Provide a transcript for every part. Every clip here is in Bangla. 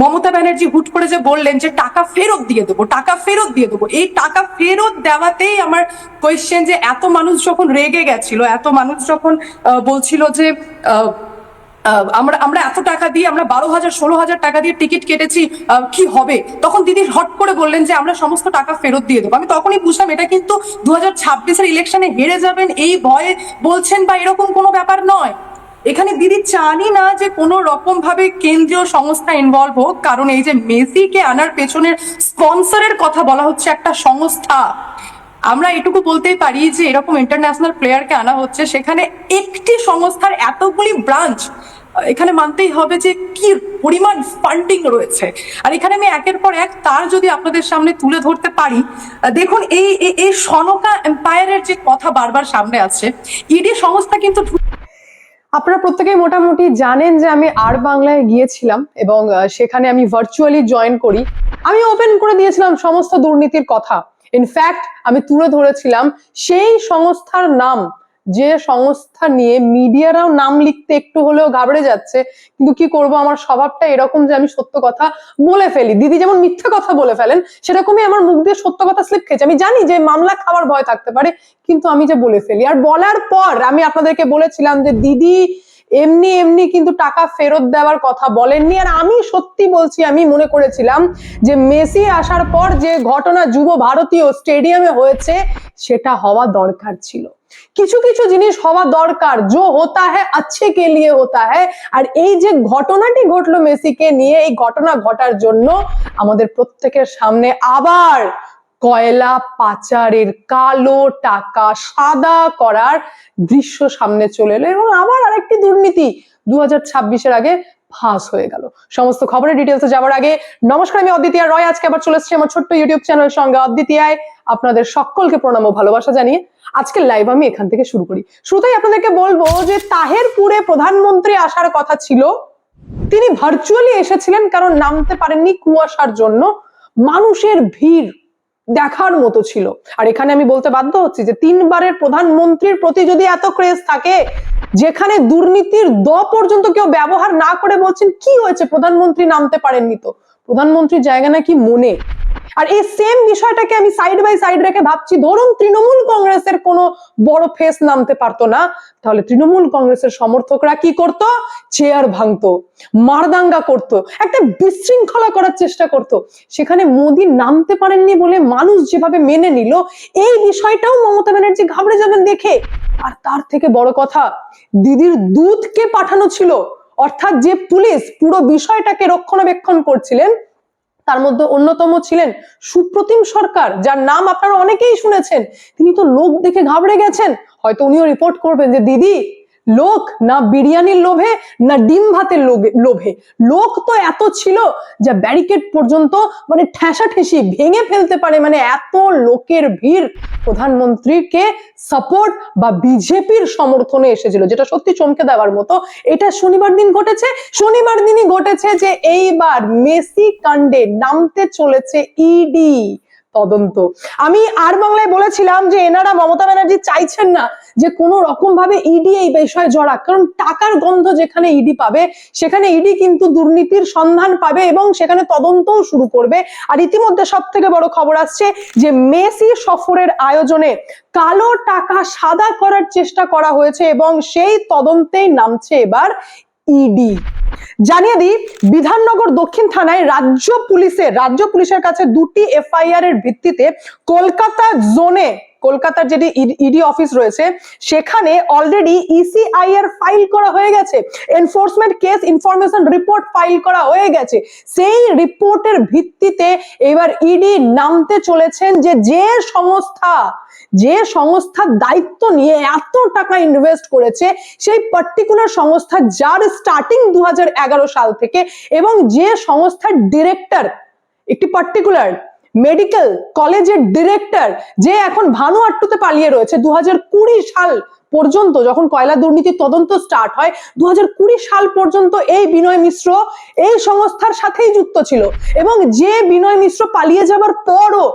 মমতা ব্যানার্জি হুট করে যে বললেন যে টাকা ফেরত দিয়ে দেবো, টাকা ফেরত দিয়ে দেবো, এই টাকা ফেরত দেওয়াতেই আমার কোয়েশ্চেন যে এত মানুষ যখন রেগে গেছিল, এত মানুষ যখন বলছিল যে আমরা আমরা এত টাকা দিয়ে, আমরা বারো হাজার, ষোলো হাজার টাকা দিয়ে টিকিট কেটেছি কি হবে? তখন দিদি হট করে বললেন যে আমরা সমস্ত টাকা ফেরত দিয়ে দেবো। আমি তখনই বুঝলাম এটা কিন্তু দু হাজার ছাব্বিশের ইলেকশনে হেরে যাবেন এই ভয়ে বলছেন বা এরকম কোনো ব্যাপার নয়। এখানে দিদি চানই না যে কোনো রকম ভাবে কেন্দ্রীয় সংস্থা ইনভলভ হোক, কারণ এই যে মেসিকে আনার পেছনের স্পন্সরের কথা বলা হচ্ছে একটা সংস্থা। আমরা এটুকু বলতেই পারি যে এরকম ইন্টারন্যাশনাল প্লেয়ারকে আনা হচ্ছে, সেখানে একটি সংস্থার এতগুলি ব্রাঞ্চ এখানে মানতেই হবে যে কি পরিমাণ ফান্ডিং রয়েছে। আর এখানে আমি একের পর এক তার যদি আপনাদের সামনে তুলে ধরতে পারি, দেখুন এই, এই- সনকা এম্পায়ারের যে কথা বারবার সামনে আছে ইডি সংস্থা কিন্তু আপনারা প্রত্যেকেই মোটামুটি জানেন যে আমি আর বাংলায় গিয়েছিলাম এবং সেখানে আমি ভার্চুয়ালি জয়েন করি। আমি ওপেন করে দিয়েছিলাম সমস্ত দুর্নীতির কথা। ইনফ্যাক্ট আমি তুলে ধরেছিলাম সেই সংস্থার নাম যে সংস্থা নিয়ে মিডিয়ারাও নাম লিখতে একটু হলেও ঘাবড়ে যাচ্ছে, কিন্তু কি করব? আমার স্বভাবটা এরকম যে আমি সত্য কথা বলে ফেলি। দিদি যেমন মিথ্যা কথা বলে ফেলেন, সেরকমই আমার মুখ দিয়ে সত্য কথা স্লিপ খেয়েছে। আমি জানি যে মামলা খাওয়ার ভয় থাকতে পারে, কিন্তু আমি যে বলে ফেলি। আর বলার পর আমি আপনাদেরকে বলেছিলাম যে দিদি এমনি এমনি কিন্তু টাকা ফেরত দেওয়ার কথা বলেননি। আর আমি সত্যি বলছি, আমি মনে করেছিলাম যে মেসি আসার পর যে ঘটনা যুব ভারতীয় স্টেডিয়ামে হয়েছে, সেটা হওয়া দরকার ছিল। কিছু কিছু জিনিস হওয়া দরকার। জো হতা হ্যাঁ আচ্ছে কে লিয়ে হতা হ্যাঁ আর এই যে ঘটনাটি ঘটলো মেসিকে নিয়ে, এই ঘটনা ঘটার জন্য আমাদের প্রত্যেকের সামনে আবার কয়লা পাচারের কালো টাকা সাদা করার দৃশ্য সামনে চলে এলো। এবং আবার আরেকটি দুর্নীতি। দু হাজার আগে ফাঁস হয়ে গেল। সমস্ত খবরের ডিটেলসে যাওয়ার আগে নমস্কার, আমি অদ্বিতীয় রয়। আজকে আবার চলে এসেছি আমার ছোট্ট ইউটিউব চ্যানেল সঙ্গে। অদ্বিতীয় আপনাদের সকলকে প্রণাম ও ভালোবাসা জানিয়ে আজকের লাইভ আমি এখান থেকে শুরু করি। শুরুতেই আপনাদেরকে বলব যে তাহেরপুরে প্রধানমন্ত্রী আসার কথা ছিল। তিনি ভার্চুয়ালি এসেছিলেন, কারণ নামতে পারেননি কুয়াশার জন্য। মানুষের ভিড় দেখার মতো ছিল। আর এখানে আমি বলতে বাধ্য হচ্ছি যে তিনবারের প্রধানমন্ত্রীর প্রতি যদি এত ক্রেজ থাকে যেখানে দুর্নীতির দ পর্যন্ত কেউ ব্যবহার না করে বলছেন, কি হয়েছে? প্রধানমন্ত্রী নামতে পারেননি তো। প্রধানমন্ত্রীর জায়গা নাকি মনে। আর এই সেম বিষয়টাকে আমি সাইড বাই সাইড রেখে ভাবছি, ধরুন তৃণমূল কংগ্রেসের কোনো বড় ফেস নামতে পারতো না, তাহলে তৃণমূল কংগ্রেসের সমর্থকরা কি করত? চেয়ার ভাঙতো, মারদাঙ্গা করত, একটা বিশৃঙ্খলা করার চেষ্টা করত। সেখানে মোদি নামতে পারেননি বলে মানুষ যেভাবে মেনে নিল, এই বিষয়টাও মমতা ব্যানার্জি ঘাবড়ে যাবেন দেখে। আর তার থেকে বড় কথা, দিদির দুধকে পাঠানো ছিল? অর্থাৎ যে পুলিশ পুরো বিষয়টাকে রক্ষণাবেক্ষণ করছিলেন তার মধ্যে অন্যতম ছিলেন সুপ্রতিম সরকার, যার নাম আপনারা অনেকেই শুনেছেন। তিনি তো লোক দেখে ঘাবড়ে গেছেন। হয়তো উনিও রিপোর্ট করবেন যে, দিদি লোক না বিরিয়ানির লোভে, না ডিম ভাতের লোভে লোক তো এত ছিল যা ব্যারিকেড পর্যন্ত মানে ঠেসা ঠেসি ভেঙে ফেলতে পারে মানে এত লোকের ভিড়। প্রধানমন্ত্রীকে সাপোর্ট বা বিজেপির সমর্থনে এসেছিল, যেটা সত্যি চমকে দেওয়ার মতো। এটা শনিবার দিন ঘটেছে। শনিবার দিনই ঘটেছে যে এইবার মেসি কাণ্ডে নামতে চলেছে ইডি তদন্ত। আমি আর বাংলায় বলেছিলাম যে এনারা মমতা ব্যানার্জি চাইছেন না যে কোনো রকম ভাবে ইডি এই বিষয়ে জড়াক। কারণ টাকার গন্ধ যেখানে ইডি পাবে, সেখানে ইডি কিন্তু দুর্নীতির সন্ধান পাবে এবং সেখানে তদন্তও শুরু করবে। আর ইতিমধ্যে সব থেকে বড় খবর আসছে যে মেসি সফরের আয়োজনে কালো টাকা সাদা করার চেষ্টা করা হয়েছে এবং সেই তদন্তেই নামছে এবার ইডি জানিয়ে দিই, বিধাননগর দক্ষিণ থানায় রাজ্য পুলিশের রাজ্য পুলিশের কাছে দুটি এফআইআর এর ভিত্তিতে কলকাতা জোনে কলকাতার যেটি ইডি অফিস রয়েছে, সেখানে অলরেডি ইসিআই এর ফাইল করা হয়ে গেছে। Enforcement case information report file করা হয়ে গেছে। সেই রিপোর্টের ভিত্তিতে এবার ইডি নামতে চলেছেন যে যে সংস্থা, যে সংস্থার দায়িত্ব নিয়ে এত টাকা ইনভেস্ট করেছে, সেই পার্টিকুলার সংস্থা যার স্টার্টিং দু হাজার এগারো সাল থেকে এবং যে সংস্থার ডিরেক্টর একটি পার্টিকুলার মেডিকেল কলেজের ডিরেক্টর যে এখন ভানু আট্টুতে পালিয়ে রয়েছে দু হাজার কুড়ি সাল পর্যন্ত, যখন কয়লা দুর্নীতির তদন্ত স্টার্ট হয় দু হাজার কুড়ি সাল পর্যন্ত এই বিনয় মিশ্র এই সংস্থার সাথেই যুক্ত ছিল এবং যে বিনয় মিশ্র পালিয়ে যাবার পরও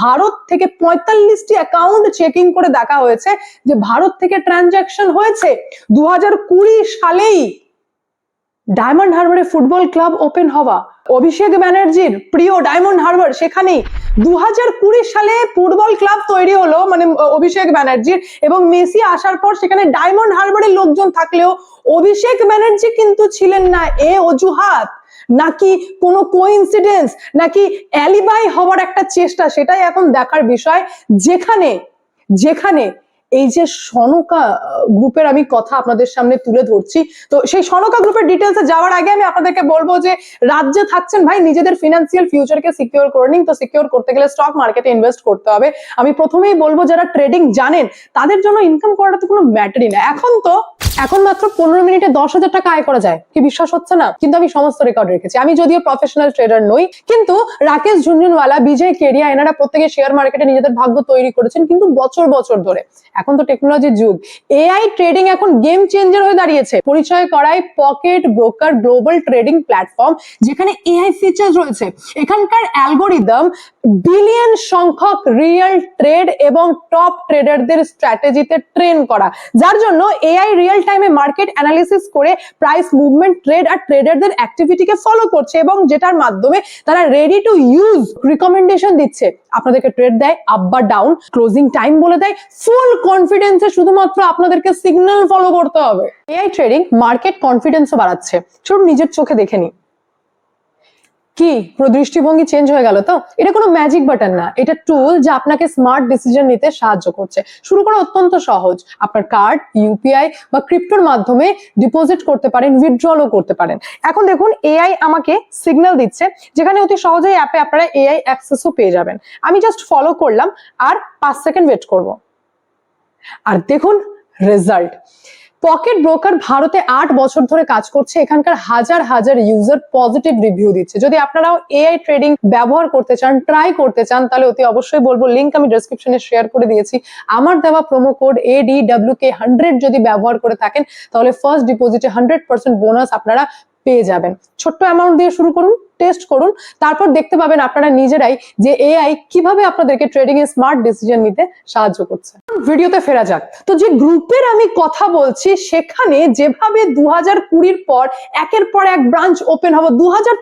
ভারত থেকে পঁয়তাল্লিশটি অ্যাকাউন্ট চেকিং করে দেখা হয়েছে যে ভারত থেকে ট্রানজাকশন হয়েছে দু হাজার কুড়ি সালেই। ডায়মন্ড হারবারে ফুটবল ক্লাব ওপেন হওয়া। অভিষেক ব্যানার্জির প্রিয় ডায়মন্ড হারবার সেখানেই দু হাজার কুড়ি সালে ফুটবল ক্লাব তৈরি হলো মানে অভিষেক ব্যানার্জির এবং মেসি আসার পর সেখানে ডায়মন্ড হারবারের লোকজন থাকলেও অভিষেক ব্যানার্জি কিন্তু ছিলেন না। এ অজুহাত, নাকি কোনো কোইন্সিডেন্স নাকি অ্যালিবাই হওয়ার একটা চেষ্টা, সেটাই এখন দেখার বিষয়। যেখানে যেখানে এই যে সনকা গ্রুপের আমি কথা আপনাদের সামনে তুলে ধরছি, তো সেই সনকা গ্রুপের ডিটেলসে যাওয়ার আগে আমি আপনাদেরকে বলব যে রাজ্যে থাকছেন ভাই নিজেদের ফিনান্সিয়াল ফিউচারকে সিকিউর করে নিন। তো সিকিউর করতে গেলে স্টক মার্কেটে ইনভেস্ট করতে হবে। আমি প্রথমেই বলব, যারা ট্রেডিং জানেন, তাদের জন্য ইনকাম করাটা তো কোনো ম্যাটারই না। এখন তো, এখন মাত্র পনেরো মিনিটে দশ হাজার টাকা আয় করা যায়। কি বিশ্বাস হচ্ছে না? কিন্তু আমি সমস্ত রেকর্ড রেখেছি। আমি যদিও প্রফেশনাল ট্রেডার নই, কিন্তু রাকেশ ঝুনঝুনওয়ালা, বিজয় কেরিয়া, এনারা প্রত্যেকে শেয়ার মার্কেটে নিজেদের ভাগ্য তৈরি করেছেন কিন্তু বছর বছর ধরে। এখন তো টেকনোলজির যুগ। এআই ট্রেডিং এখন গেম চেঞ্জার হয়ে দাঁড়িয়েছে। পরিচয় করায় pocket broker global trading platform যেখানে এআই ফিচার রয়েছে। এখানকার অ্যালগোরিদম বিলিয়ন সংখ্যক রিয়েল ট্রেড এবং টপ ট্রেডারদের স্ট্র্যাটেজিতে ট্রেন করা। যার জন্য এআই রিয়েল টাইমে মার্কেট অ্যানালিসিস করে প্রাইস মুভমেন্ট ট্রেড আর ট্রেডারদের অ্যাক্টিভিটিকে ফলো করছে এবং যেটার মাধ্যমে তারা রেডি টু ইউজ রিকমেন্ডেশন দিচ্ছে। আপনাদেরকে ট্রেড দেয় আপ বা ডাউন ক্লোজিং টাইম বলে দেয় ফুল কনফিডেন্সে শুধুমাত্র আপনাদেরকে সিগন্যাল ফলো করতে হবে। এআই ট্রেডিং মার্কেট কনফিডেন্সও বাড়াচ্ছে। চলুন নিজের চোখে দেখে নিই। কি? পুরো দৃষ্টিভঙ্গি চেঞ্জ হয়ে গেল তো? এটা কোনো ম্যাজিক বাটন না। এটা টুল যা আপনাকে স্মার্ট ডিসিশন নিতে সাহায্য করছে। শুরু করা অত্যন্ত সহজ। আপনার কার্ড ইউপিআই বা ক্রিপ্টোর মাধ্যমে ডিপোজিট করতে পারেন উইথড্রলও করতে পারেন। এখন দেখুন এআই আমাকে সিগন্যাল দিচ্ছে, যেখানে অতি সহজেই অ্যাপে আপনারা এআই অ্যাক্সেসও পেয়ে যাবেন। আমি জাস্ট ফলো করলাম, আর পাঁচ সেকেন্ড ওয়েট করব। আর দেখুন রেজাল্ট পকেট ব্রোকার ভারতে আট বছর ধরে কাজ করছে, এখানকার হাজার হাজার ইউজার পজিটিভ রিভিউ দিচ্ছে। যদি আপনারাও এআই ট্রেডিং ব্যবহার করতে চান ট্রাই করতে চান, তাহলে অতি অবশ্যই বলব লিঙ্ক আমি ডেসক্রিপশনে শেয়ার করে দিয়েছি। আমার দেওয়া promo code A D W K hundred যদি ব্যবহার করে থাকেন, তাহলে ফার্স্ট ডিপোজিটে হান্ড্রেড পার্সেন্ট বোনাস আপনারা পেয়ে যাবেন। ছোট্ট অ্যামাউন্ট দিয়ে শুরু করুন। টেস্ট করুন, তারপর দেখতে পাবেন আপনারা নিজেরাই যে এআই কীভাবে আপনাদেরকে ট্রেডিং এ স্মার্ট ডিসিশন নিতে সাহায্য করছে। ভিডিওতে ফেরা যাক। তো যে গ্রুপের আমি কথা বলছি, সেখানে যেভাবে দু হাজার পর, একের পর এক ব্রাঞ্চ ওপেন হবে দু হাজার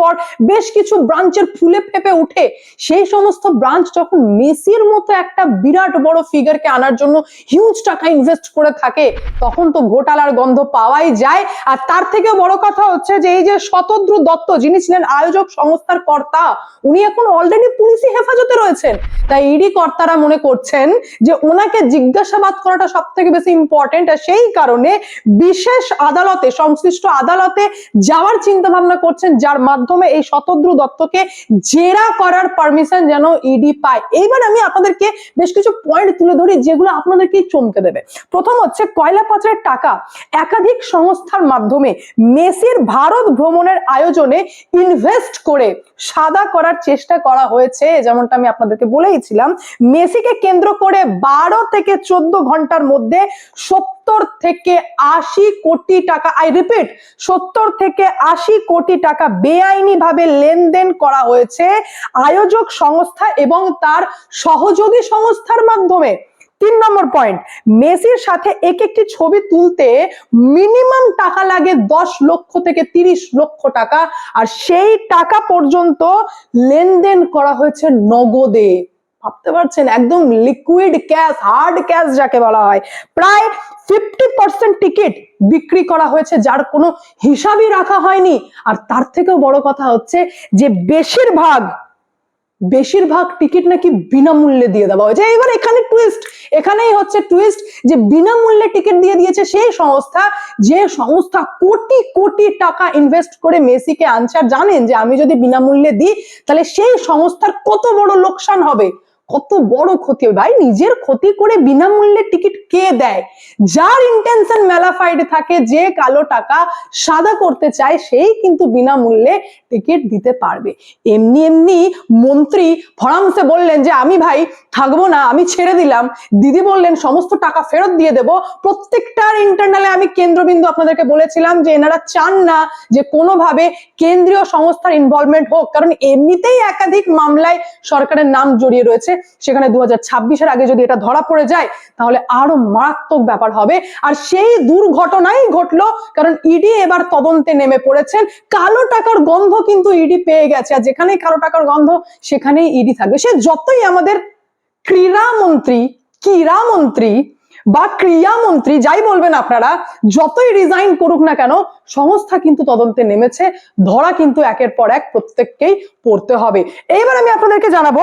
পর বেশ কিছু ব্রাঞ্চের ফুলে ফেপে উঠে, সেই সমস্ত ব্রাঞ্চ যখন মেসির মতো একটা বিরাট বড় ফিগারকে আনার জন্য হিউজ টাকা ইনভেস্ট করে থাকে, তখন তো ঘোটালার গন্ধ পাওয়াই যায়। আর তার থেকে বড় কথা হচ্ছে যে এই যে শতদ্রু দত্ত, যিনি ছিলেন আয়োজক সংস্থার কর্তা। উনি এখন অলরেডি পুলিশি হেফাজতে রয়েছেন। তাই ইডি কর্তারা মনে করছেন যে ওনাকে জিজ্ঞাসাবাদ করাটা সব থেকে বেশি ইম্পর্টেন্ট আর সেই কারণে বিশেষ আদালতে, সংশ্লিষ্ট আদালতে যাওয়ার চিন্তা ভাবনা করছেন, যার মাধ্যমে এই শতদ্রু দত্তকে জেরা করার পারমিশন যেন ইডি পায়। এইবার আমি আপনাদেরকে বেশ কিছু পয়েন্ট তুলে ধরি, যেগুলো আপনাদেরকেই চমকে দেবে। প্রথম হচ্ছে কয়লা পাচারের টাকা। একাধিক সংস্থার মাধ্যমে মেসির ভারত ভ্রমণের আয়োজনে ইনভেস্ট করে সাদা করার চেষ্টা করা হয়েছে, যেমনটা আমি আপনাদেরকে বলেইছিলাম। মেসিকে কেন্দ্র করে বারো থেকে চোদ্দ ঘণ্টার মধ্যে সত্তর থেকে আশি কোটি টাকা আই রিপিট সত্তর থেকে আশি কোটি টাকা বেআইনি ভাবে লেনদেন করা হয়েছে আয়োজক সংস্থা এবং তার সহযোগী সংস্থার মাধ্যমে। তিন নম্বর পয়েন্ট মেসির সাথে এক একটি ছবি তুলতে মিনিমাম টাকা লাগে দশ লক্ষ থেকে তিরিশ লক্ষ টাকা, আর সেই টাকা পর্যন্ত লেনদেন করা হয়েছে নগদে। ভাবতে পারছেন? একদম লিকুইড ক্যাশ হার্ড ক্যাশ যাকে বলা হয়। প্রায় ফিফটি পার্সেন্ট টিকিট বিক্রি করা হয়েছে, যার কোনো হিসাবই রাখা হয়নি। আর তার থেকেও বড় কথা হচ্ছে যে বেশিরভাগ বেশিরভাগ টিকিট নাকি বিনামূল্যে দিয়ে দেওয়া হয়েছে। এবার এখানে টুইস্ট এখানেই হচ্ছে টুইস্ট যে বিনামূল্যে টিকিট দিয়ে দিয়েছে সেই সংস্থা, যে সংস্থা কোটি কোটি টাকা ইনভেস্ট করে মেসিকে আনসার জানেন যে আমি যদি বিনামূল্যে দিই, তাহলে সেই সংস্থার কত বড় লোকসান হবে? কত বড় ক্ষতি ভাই, নিজের ক্ষতি করে বিনামূল্যে টিকিট কে দেয়? যার ইন্টেনশন মেলাফাইড থাকে, যে কালো টাকা সাদা করতে চায়, সেই কিন্তু বিনামূল্যে টিকিট দিতে পারবে। এমনি এমনি মন্ত্রী ফরামসে বললেন যে, আমি ভাই থাকব না, আমি ছেড়ে দিলাম। দিদি বললেন, সমস্ত টাকা ফেরত দিয়ে দেব। প্রত্যেকটার ইন্টারনালে আমি কেন্দ্রবিন্দু আপনাদেরকে বলেছিলাম যে এনারা চান না যে কোনোভাবে কেন্দ্রীয় সংস্থার ইনভলভমেন্ট হোক, কারণ এমনিতেই একাধিক মামলায় সরকারের নাম জড়িয়ে রয়েছে। সেখানে দু হাজার আগে যদি এটা ধরা পড়ে যায়, তাহলে আরও মারাত্মক ব্যাপার হবে। আর সেই দুর্ঘটনাই ঘটলো, কারণ ইডি এবার তদন্তে নেমে পড়েছেন। কালো টাকার গন্ধ কিন্তু ইডি পেয়ে গেছে, আর যেখানেই কালো টাকার গন্ধ, সেখানেই ইডি থাকবে। সে যতই আমাদের ক্রীড়ামন্ত্রী ক্রীড়ামন্ত্রী বা ক্রিয়ামন্ত্রী যাই বলবেন আপনারা, যতই রিজাইন করুক না কেন, সংস্থা কিন্তু তদন্তে নেমেছে, ধরা কিন্তু একের পর এক প্রত্যেককেই পড়তে হবে। এবার আমি আপনাদেরকে জানাব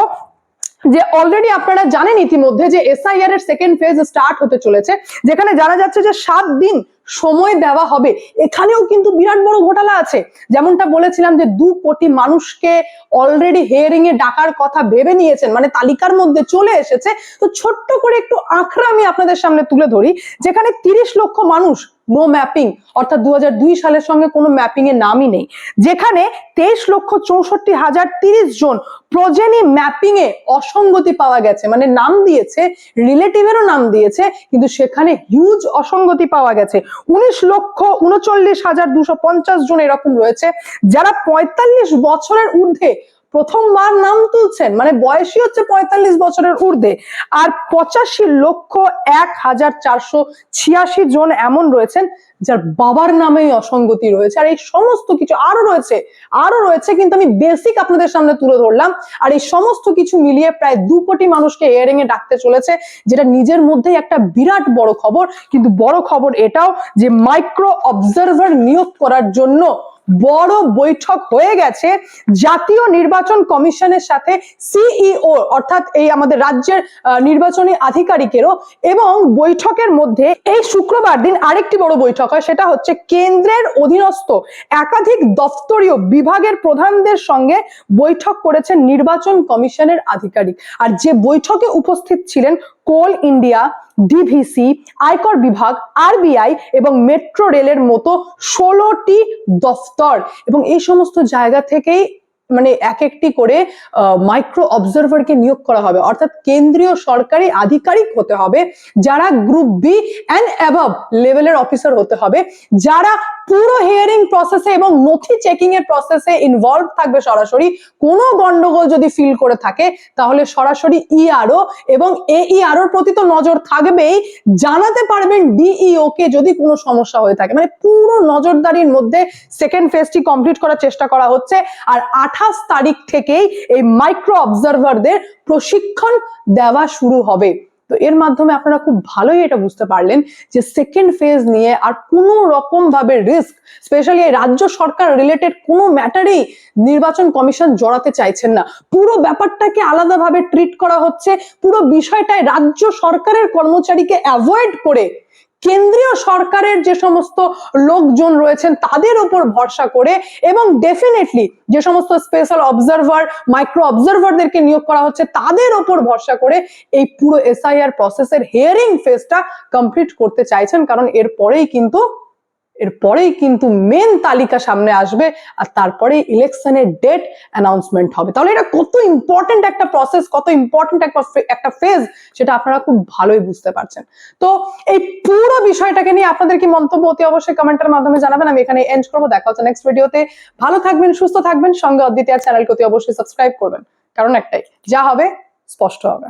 যে অলরেডি আপনারা জানেন ইতিমধ্যে যে এসআইআর এর সেকেন্ড ফেজ স্টার্ট হতে চলেছে, যেখানে জানা যাচ্ছে যে সাত দিন সময় দেওয়া হবে। এখানেও কিন্তু বিরাট বড় ঘোটালা আছে। যেমনটা বলেছিলাম যে দু কোটি মানুষকে অলরেডি হেয়ারিং এ ডাকার কথা ভেবে নিয়েছেন মানে তালিকার মধ্যে চলে এসেছে। তো ছোট্ট করে একটু আঁকড়া আমি আপনাদের সামনে তুলে ধরি, যেখানে তিরিশ লক্ষ মানুষ নো ম্যাপিং অর্থাৎ দু হাজার দুই সালের সঙ্গে কোনো ম্যাপিং এর নামই নেই। যেখানে তেইশ লক্ষ চৌষট্টি হাজার তিরিশ জন প্রজেনি ম্যাপিং এ অসঙ্গতি পাওয়া গেছে। মানে নাম দিয়েছে রিলেটিভেরও নাম দিয়েছে, কিন্তু সেখানে হিউজ অসঙ্গতি পাওয়া গেছে। উনিশ লক্ষ উনচল্লিশ হাজার দুশো পঞ্চাশ জন এরকম রয়েছে। যারা পঁয়তাল্লিশ বছরের ঊর্ধ্বে প্রথমবার নাম তুলছেন মানে বয়সই হচ্ছে পঁয়তাল্লিশ বছরের ঊর্ধ্বে, আর পঁচাশি লক্ষ এক হাজার চারশো ছিয়াশি জন এমন রয়েছেন যার বাবার নামেই অসঙ্গতি রয়েছে। আর এই সমস্ত কিছু আরও রয়েছে আরও রয়েছে, কিন্তু আমি বেসিক আপনাদের সামনে তুলে ধরলাম। আর এই সমস্ত কিছু মিলিয়ে প্রায় দু কোটি মানুষকে এয়ারিং এ ডাকতে চলেছে, যেটা নিজের মধ্যে একটা বিরাট বড় খবর। কিন্তু বড় খবর এটাও যে মাইক্রো অবজারভার নিয়োগ করার জন্য বড় বৈঠক হয়ে গেছে। জাতীয় নির্বাচন কমিশনের সাথে সিইও অর্থাৎ এই আমাদের রাজ্যের নির্বাচনী আধিকারিকেরও এবং বৈঠকের মধ্যে এই শুক্রবার দিন আরেকটি বড় বৈঠক হয়, সেটা হচ্ছে কেন্দ্রের অধীনস্থ একাধিক দপ্তরীয় বিভাগের প্রধানদের সঙ্গে বৈঠক করেছেন নির্বাচন কমিশনের আধিকারিক। আর যে বৈঠকে উপস্থিত ছিলেন কোল ইন্ডিয়া ডিভিসি আয়কর বিভাগ আরবিআই এবং মেট্রো রেলের মতো ষোলোটি দফতর। এবং এই সমস্ত জায়গা থেকেই মানে এক একটি করে মাইক্রো অবজারভারকে নিয়োগ করা হবে। অর্থাৎ কেন্দ্রীয় সরকারি আধিকারিক হতে হবে, যারা গ্রুপ বি অ্যান্ড অ্যাবভ লেভেলের অফিসার হতে হবে, যারা পুরো হিয়ারিং প্রসেসে এবং নথি চেকিং এর প্রসেসে ইনভলভ থাকবে সরাসরি। কোনো গন্ডগোল যদি ফিল করে থাকে, তাহলে সরাসরি ইআরও এবং এইআরওর প্রতি তো নজর থাকবেই। জানাতে পারবেন ডিইও কে যদি কোনো সমস্যা হয়ে থাকে। মানে পুরো নজরদারির মধ্যে সেকেন্ড ফেজটি কমপ্লিট করার চেষ্টা করা হচ্ছে। আর আঠাশ তারিখ থেকেই এই মাইক্রো অবজারভারদের প্রশিক্ষণ দেওয়া শুরু হবে। তো এর মাধ্যমে আপনারা খুব ভালোই এটা বুঝতে পারলেন যে সেকেন্ড ফেজ নিয়ে আর কোনো রকম ভাবে রিস্ক স্পেশালি এই রাজ্য সরকার রিলেটেড কোনো ম্যাটারেই নির্বাচন কমিশন জড়াতে চাইছেন না। পুরো ব্যাপারটাকে আলাদাভাবে ট্রিট করা হচ্ছে, পুরো বিষয়টায় রাজ্য সরকারের কর্মচারীকে অ্যাভয়েড করে কেন্দ্রীয় সরকারের যে সমস্ত লোকজন রয়েছেন, তাদের উপর ভরসা করে এবং ডেফিনেটলি যে সমস্ত স্পেশাল অবজারভার মাইক্রো অবজারভারদেরকে নিয়োগ করা হচ্ছে, তাদের উপর ভরসা করে এই পুরো এসআইআর প্রসেসের হিয়ারিং ফেজটা কমপ্লিট করতে চাইছেন। কারণ এরপরেই কিন্তু এরপরেই কিন্তু মেন তালিকা সামনে আসবে আর তারপরে ইলেকশনের ডেট অ্যানাউন্সমেন্ট হবে। তাহলে এটা কত ইম্পর্টেন্ট একটা প্রসেস কত ইম্পর্টেন্ট একটা একটা ফেজ সেটা আপনারা খুব ভালোই বুঝতে পারছেন। তো এই পুরো বিষয়টাকে নিয়ে আপনাদের কি মন্তব্য অতি অবশ্যই কমেন্টের মাধ্যমে জানাবেন। আমি এখানে এন্ড করব, দেখা হচ্ছে নেক্সট ভিডিওতে ভালো থাকবেন, সুস্থ থাকবেন, সঙ্গে অদ্বিতীয় চ্যানেলকে অতি অবশ্যই সাবস্ক্রাইব করবেন। কারণ একটাই, যা হবে, স্পষ্ট হবে।